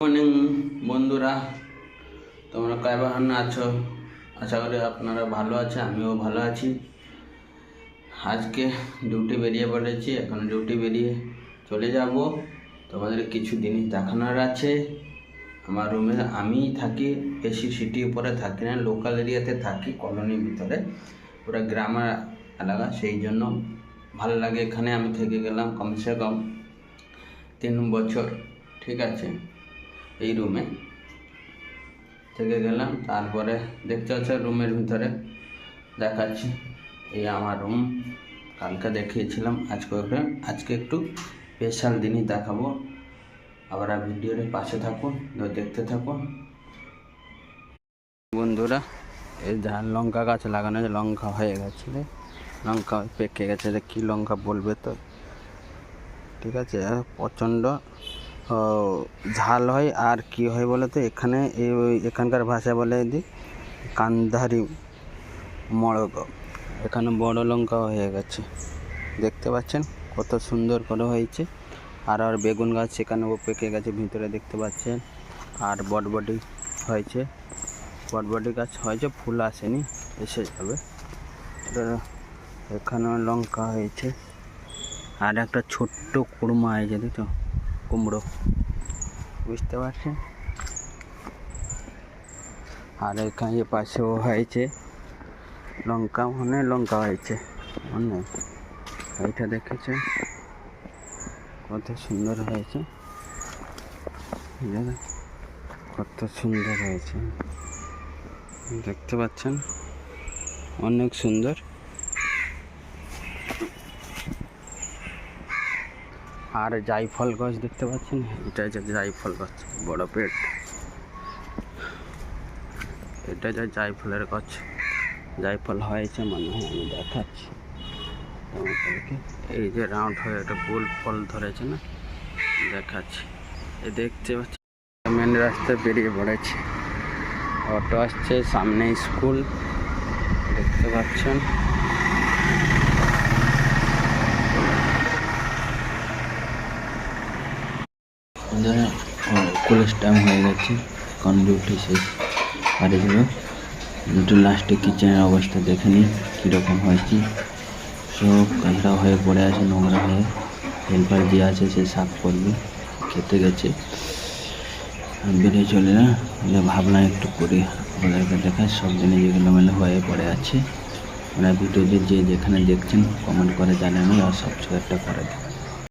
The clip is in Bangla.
মর্নিং বন্ধুরা, তোমরা কেমন আছো? আশা করি আপনারা ভালো আছে, আমিও ভালো আছি। আজকে ডিউটি বেরিয়ে পড়েছি, এখন ডিউটি বেরিয়ে চলে যাব। তোমাদের কিছু জিনিস দেখানোর আছে। আমার রুমে আমি থাকি বেশি সিটি উপরে থাকি না লোকাল এরিয়াতে থাকি কলোনির ভিতরে। পুরো গ্রামের এলাকা, সেই জন্য ভালো লাগে এখানে। আমি থেকে গেলাম, কমসে কম তিন বছর, ঠিক আছে? এই রুমে থেকে গেলাম, তারপরে দেখতে পাচ্ছ রুমের ভিতরে। দেখাচ্ছি এই আমার রুম কালকে দেখিয়েছিলাম, আজকে আজকে একটু স্পেশাল দিনই দেখাবো। আবার ভিডিওর পাশে থাকুন দেখতে থাকুন। বন্ধুরা, এই ধান লঙ্কা গাছ লাগানো লঙ্কা হয়ে গেছে। লঙ্কা পেকে গেছে রে, কী লঙ্কা বলবে তো? ঠিক আছে প্রচণ্ড ঝাল হয় আর কি হয় বলে তো এখানে এখানকার ভাষা বলে দি, কান্ধারি মড়ক। এখানে বড় লঙ্কা হয়ে গেছে। দেখতে পাচ্ছেন? কত সুন্দর করে হয়েছে। আর আর বেগুন গাছ সেখানেও পেকে গেছে, ভিতরে দেখতে পাচ্ছেন? আর বটবটি হয়েছে। বটবটি গাছ হয়েছে, ফুল আসেনি, এসে যাবে। এখানেও লঙ্কা হয়েছে। আর একটা ছোট্ট কুড়মা হয়েছে, দেখছ? কুমড়ো। বুঝতে পারছেন? আর এখানে পাশেও হয়েছে লঙ্কা মানে লঙ্কা হয়েছে মানে এইটা দেখেছেন? কত সুন্দর হয়েছে। কত সুন্দর হয়েছে। দেখতে পাচ্ছেন? অনেক সুন্দর। আর জাইফল গাছ দেখতে পাচ্ছেন? এটা যে জাইফল গাছ, বড় পেট। এটা যে জাইফলের গাছ। জাইফল হয়েছে মনে হয়, আমি দেখাচ্ছি। এই যে রাউন্ড হয়ে একটা গোল ফল ধরেছে না? দেখাচ্ছি। এ দেখতে পাচ্ছি, মেন রাস্তায় বেরিয়ে পড়েছে। অটো আসছে, সামনে স্কুল। দেখতে পাচ্ছেন। ধরে কলেজ টাইম হয়ে গেছে ডিউটি শেষ। বাড়ি যাব দুটো লাস্টে কিচেনের অবস্থা দেখে নিই কীরকম হয়েছে। সব কাঁচড়া হয়ে পড়ে আছে, নোংরা হয়ে। হেল্পার যে আছে, সে সাফ করবে, খেতে গেছে। বেরিয়ে চলে না ভাবলাম একটু করি, ওদেরকে দেখায় সব জিনিস যেগুলো মেলে হয়ে পড়ে আছে। ওরা ভিডিওতে যে যেখানে দেখছেন কমেন্ট করে জানানো আর সাবস্ক্রাইবটা করে দিন